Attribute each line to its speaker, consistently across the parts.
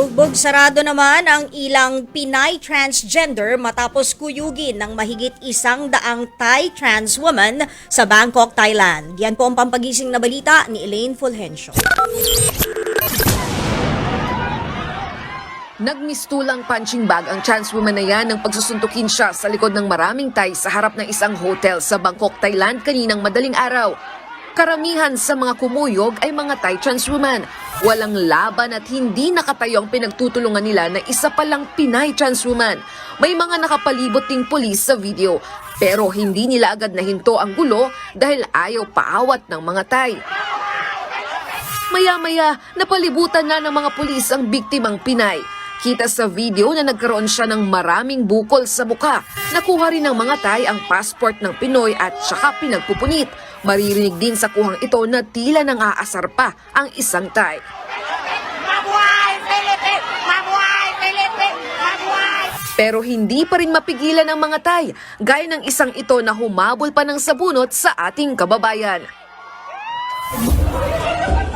Speaker 1: Bugbog sarado naman ang ilang Pinay transgender matapos kuyugin ng mahigit isang daang Thai trans woman sa Bangkok, Thailand. Yan po ang pampagising na balita ni Elaine Fulgencio.
Speaker 2: Nagmistulang punching bag ang trans woman na yan nang pagsusuntukin siya sa likod ng maraming Thai sa harap ng isang hotel sa Bangkok, Thailand kaninang madaling araw. Karamihan sa mga kumuyog ay mga Thai trans. Walang laban at hindi nakatayo ang pinagtutulungan nila na isa palang Pinay trans woman. May mga nakapalibot ding polis sa video pero hindi nila agad nahinto ang gulo dahil ayaw paawat ng mga Thai. Maya-maya, napalibutan na ng mga pulis ang biktimang Pinay. Kita sa video na nagkaroon siya ng maraming bukol sa muka. Nakuha rin ng mga Thai ang passport ng Pinoy at saka pinagpupunit. Maririnig din sa kuhang ito na tila nang aasar pa ang isang Thai.
Speaker 3: Mabuhay, Philippines! Mabuhay, Philippines! Mabuhay!
Speaker 2: Pero hindi pa rin mapigilan ng mga Thai, gaya ng isang ito na humabol pa ng sabunot sa ating kababayan.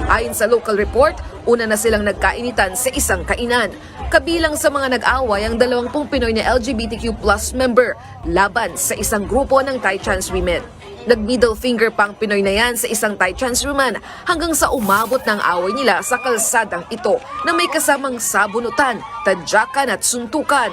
Speaker 2: Ayon sa local report, una na silang nagkainitan sa isang kainan. Kabilang sa mga nag-away ang dalawampung Pinoy na LGBTQ plus member laban sa isang grupo ng Thai trans women. Nag-middle finger pang Pinoy na yan sa isang Thai trans woman hanggang sa umabot ng away nila sa kalsadang ito na may kasamang sabunutan, tadyakan at suntukan.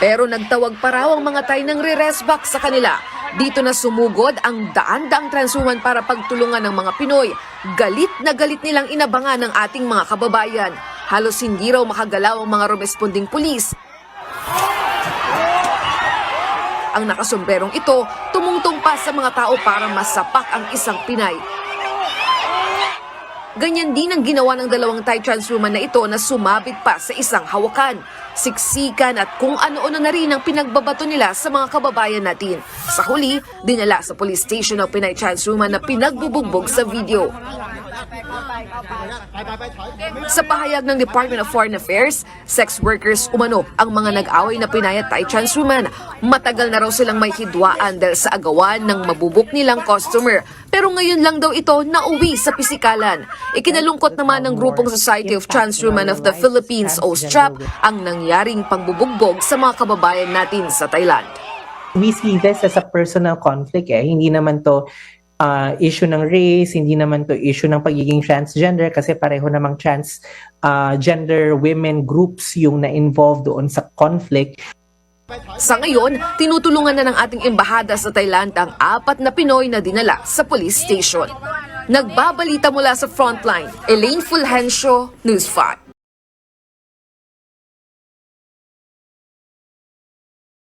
Speaker 2: Pero nagtawag pa raw ang mga Thai ng re-rest back sa kanila. Dito na sumugod ang daan-daang transuman para pagtulungan ng mga Pinoy. Galit na galit nilang inabangan ng ating mga kababayan. Halos hindi raw makagalaw ang mga rumesponding pulis. Ang nakasombrerong ito, tumungtong pa sa mga tao para masapak ang isang Pinay. Ganyan din ang ginawa ng dalawang Thai trans woman na ito na sumabit pa sa isang hawakan. Siksikan at kung ano-ano na rin ang pinagbabato nila sa mga kababayan natin. Sa huli, dinala sa police station ng Pinay trans woman na pinagbubugbog sa video. Sa pahayag ng Department of Foreign Affairs, sex workers umano ang mga nag-away na Pinay at Thai trans woman. Matagal na raw silang may hidwaan dahil sa agawan ng mabubuk nilang customer. Pero ngayon lang daw ito nauwi sa pisikalan. Ikinalungkot naman ng grupong Society of Trans Women of the Philippines o STRAP ang nangyaring pangbubugbog sa mga kababayan natin sa Thailand.
Speaker 4: we see this as a personal conflict eh. Hindi naman to uh, issue ng race, hindi naman to issue ng pagiging transgender kasi pareho namang trans uh, gender women groups yung na-involved doon sa conflict.
Speaker 2: Sa ngayon, tinutulungan na ng ating embahada sa Thailand ang apat na Pinoy na dinala sa police station. Nagbabalita mula sa frontline, Elaine Fulgencio, News 5.